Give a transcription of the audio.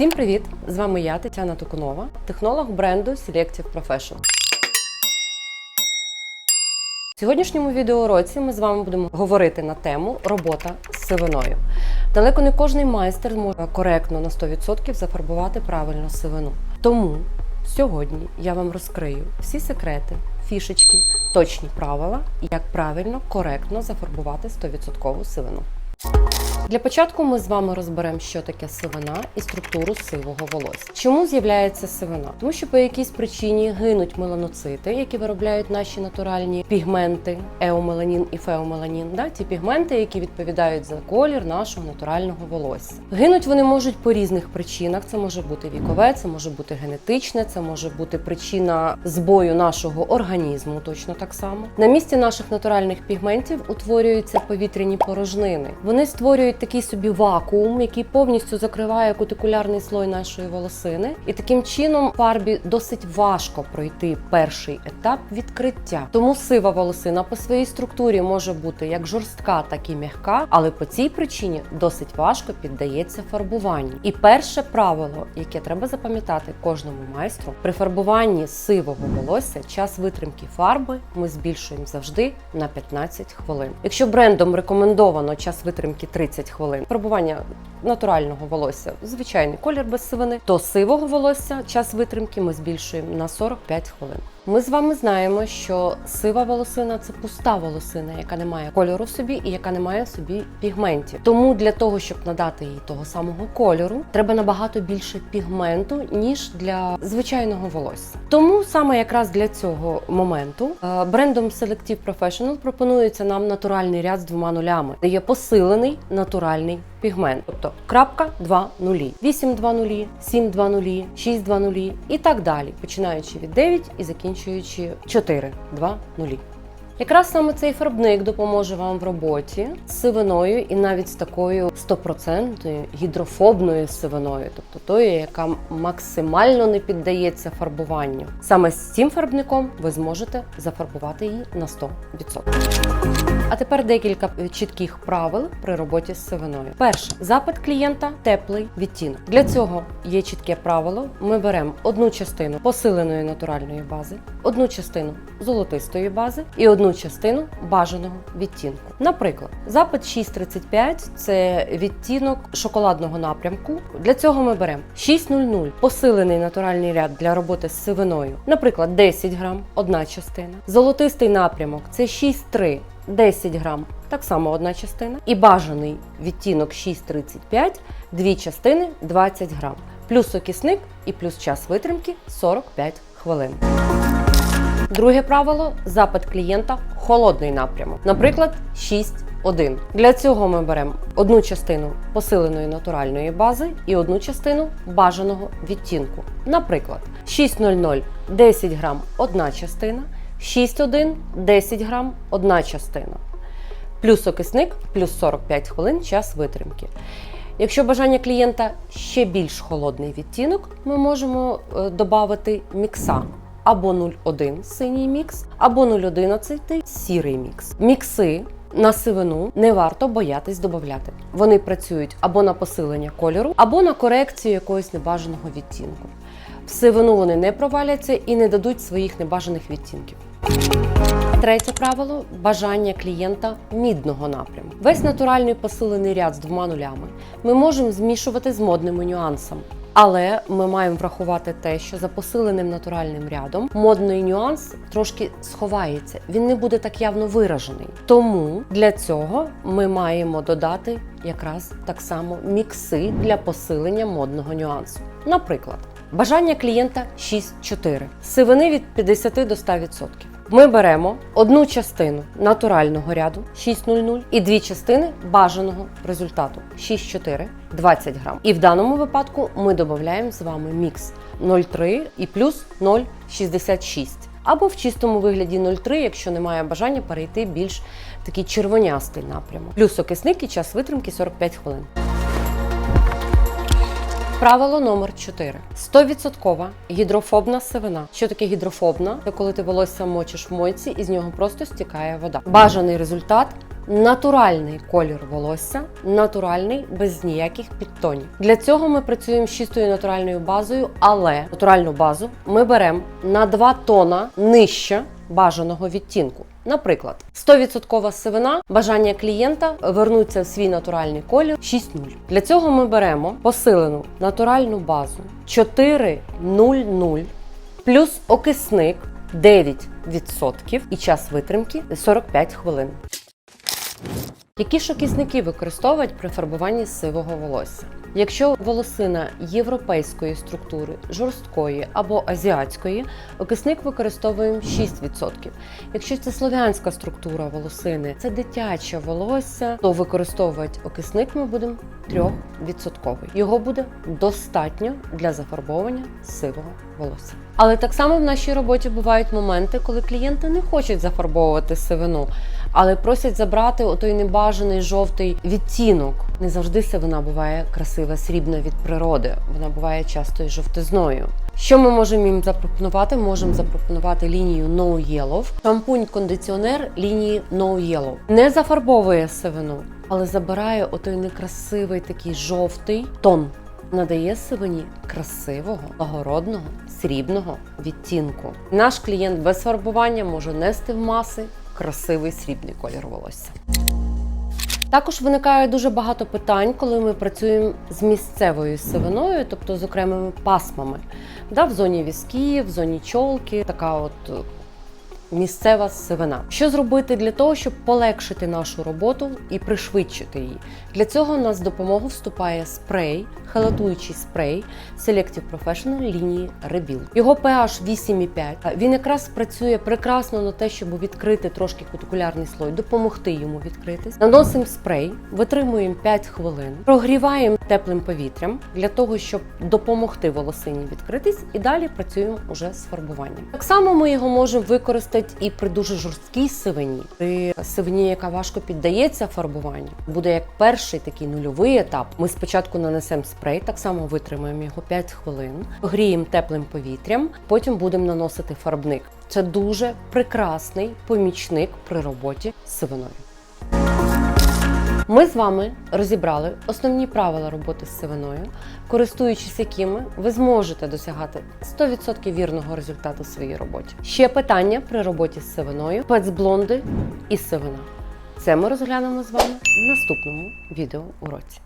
Всім привіт! З вами я, Тетяна Токунова, технолог бренду Selective Professional. В сьогоднішньому відеоуроці ми з вами будемо говорити на тему робота з сивиною. Далеко не кожний майстер може коректно на 100% зафарбувати правильно сивину. Тому сьогодні я вам розкрию всі секрети, фішечки, точні правила, як правильно, коректно зафарбувати 100% сивину. Для початку ми з вами розберемо, що таке сивина і структуру сивого волосся. Чому з'являється сивина? Тому що по якійсь причині гинуть меланоцити, які виробляють наші натуральні пігменти, еомеланін і феомеланін, да? ті пігменти, які відповідають за колір нашого натурального волосся. Гинуть вони можуть по різних причинах. Це може бути вікове, це може бути генетичне, це може бути причина збою нашого організму, точно так само. На місці наших натуральних пігментів утворюються повітряні порожнини. Вони створюють такий собі вакуум, який повністю закриває кутикулярний слой нашої волосини, і таким чином фарбі досить важко пройти перший етап відкриття. Тому сива волосина по своїй структурі може бути як жорстка, так і м'яка, але по цій причині досить важко піддається фарбуванню. І перше правило, яке треба запам'ятати кожному майстру, при фарбуванні сивого волосся час витримки фарби ми збільшуємо завжди на 15 хвилин. Якщо брендом рекомендовано час витримки 30 хвилин, Пробування натурального волосся, звичайний колір без сивини, до сивого волосся час витримки ми збільшуємо на 45 хвилин. Ми з вами знаємо, що сива волосина це пуста волосина, яка не має кольору собі і яка не має собі пігментів. Тому для того, щоб надати їй того самого кольору, треба набагато більше пігменту, ніж для звичайного волосся. Тому саме якраз для цього моменту е, брендом Selective Professional пропонується нам натуральний ряд з двома нулями, де є посилений натуральний пігмент, тобто крапка 2 нулі, 8 2 нулі, 7 2 нулі, 6 2 нулі і так далі, починаючи від 9 і закінчуючи 4 2 нулі. Якраз саме цей фарбник допоможе вам в роботі з сивиною і навіть з такою 100% гідрофобною сивиною, тобто тою, яка максимально не піддається фарбуванню. Саме з цим фарбником ви зможете зафарбувати її на 100%. А тепер декілька чітких правил при роботі з сивиною. Перше, запит клієнта теплий відтінок. Для цього є чітке правило. Ми беремо одну частину посиленої натуральної бази, одну частину золотистої бази і одну частину бажаного відтінку. Наприклад, запит 635 це відтінок шоколадного напрямку. Для цього ми беремо 600 посилений натуральний ряд для роботи з сивиною. Наприклад, 10 грам, одна частина. Золотистий напрямок це 6,3 10 грам, так само одна частина. І бажаний відтінок 6,35, дві частини 20 грам. Плюс окисник і плюс час витримки 45 хвилин. Друге правило запит клієнта холодний напрямок. Наприклад, 6,1. Для цього ми беремо одну частину посиленої натуральної бази і одну частину бажаного відтінку. Наприклад, 6,00 10 грам одна частина. 6,1 10 грам одна частина. Плюс окисник, плюс 45 хвилин час витримки. Якщо бажання клієнта ще більш холодний відтінок, ми можемо додати мікса або 0,1 синій мікс, або 0,11 сірий мікс. Мікси на сивину не варто боятись додати. Вони працюють або на посилення кольору, або на корекцію якогось небажаного відтінку. В сивину вони не проваляться і не дадуть своїх небажаних відтінків. Третє правило бажання клієнта мідного напряму. Весь натуральний посилений ряд з двома нулями ми можемо змішувати з модними нюансами. Але ми маємо врахувати те, що за посиленим натуральним рядом модний нюанс трошки сховається, він не буде так явно виражений. Тому для цього ми маємо додати якраз так само мікси для посилення модного нюансу. Наприклад, бажання клієнта 6-4, сивини від 50 до 100%. Ми беремо одну частину натурального ряду 6,00 і дві частини бажаного результату 6,4 20 грам. І в даному випадку ми додаємо з вами мікс 0,3 і плюс 0,66. Або в чистому вигляді 0,3, якщо немає бажання перейти більш такий червонястий напрямок. Плюс окисник і час витримки 45 хвилин. Правило номер 4. 100% гідрофобна сивина. Що таке гідрофобна? Це коли ти волосся мочиш в мойці і з нього просто стікає вода. Бажаний результат натуральний колір волосся, натуральний без ніяких підтонів. Для цього ми працюємо з чистою натуральною базою, але натуральну базу ми беремо на 2 тона нижче бажаного відтінку. Наприклад, 100% сивина, бажання клієнта вернуться в свій натуральний колір 6.0. Для цього ми беремо посилену натуральну базу 4.00 плюс окисник 9% і час витримки 45 хвилин. Які ж окисники використовують при фарбуванні сивого волосся? Якщо волосина європейської структури, жорсткої або азіатської, окисник використовуємо 6%. Якщо це слов'янська структура волосини, це дитяче волосся, то використовувати окисник ми будемо 3%. Його буде достатньо для зафарбовування сивого волосся. Але так само в нашій роботі бувають моменти, коли клієнти не хочуть зафарбовувати сивину, але просять забрати отой небажаний жовтий відтінок. Не завжди сивина буває красива, срібна від природи. Вона буває часто і жовтизною. Що ми можемо їм запропонувати? Можемо запропонувати лінію No Yellow, шампунь-кондиціонер лінії No Yellow. Не зафарбовує сивину, але забирає отой некрасивий такий жовтий тон. Надає сивині красивого, благородного, срібного відтінку. Наш клієнт без фарбування може нести в маси красивий срібний колір волосся. Також виникає дуже багато питань, коли ми працюємо з місцевою сивиною, тобто з окремими пасмами. Да, в зоні візків, в зоні чолки, така от місцева сивина. Що зробити для того, щоб полегшити нашу роботу і пришвидшити її? Для цього нас в допомогу вступає спрей, халатуючий спрей Selective Professional лінії Rebuild. Його pH 8,5. Він якраз працює прекрасно на те, щоб відкрити трошки кутикулярний слой, допомогти йому відкритись. Наносимо спрей, витримуємо 5 хвилин, прогріваємо теплим повітрям для того, щоб допомогти волосині відкритись, і далі працюємо уже з фарбуванням. Так само ми його можемо використати і при дуже жорсткій сивині, при сивині, яка важко піддається фарбуванню, буде як перший такий нульовий етап. Ми спочатку нанесемо спрей, так само витримаємо його 5 хвилин, гріємо теплим повітрям, потім будемо наносити фарбник. Це дуже прекрасний помічник при роботі з сивиною. Ми з вами розібрали основні правила роботи з сивиною, користуючись якими ви зможете досягати 100% вірного результату в своїй роботі. Ще питання при роботі з сивиною, пецблонди і сивина. Це ми розглянемо з вами в наступному відеоуроці.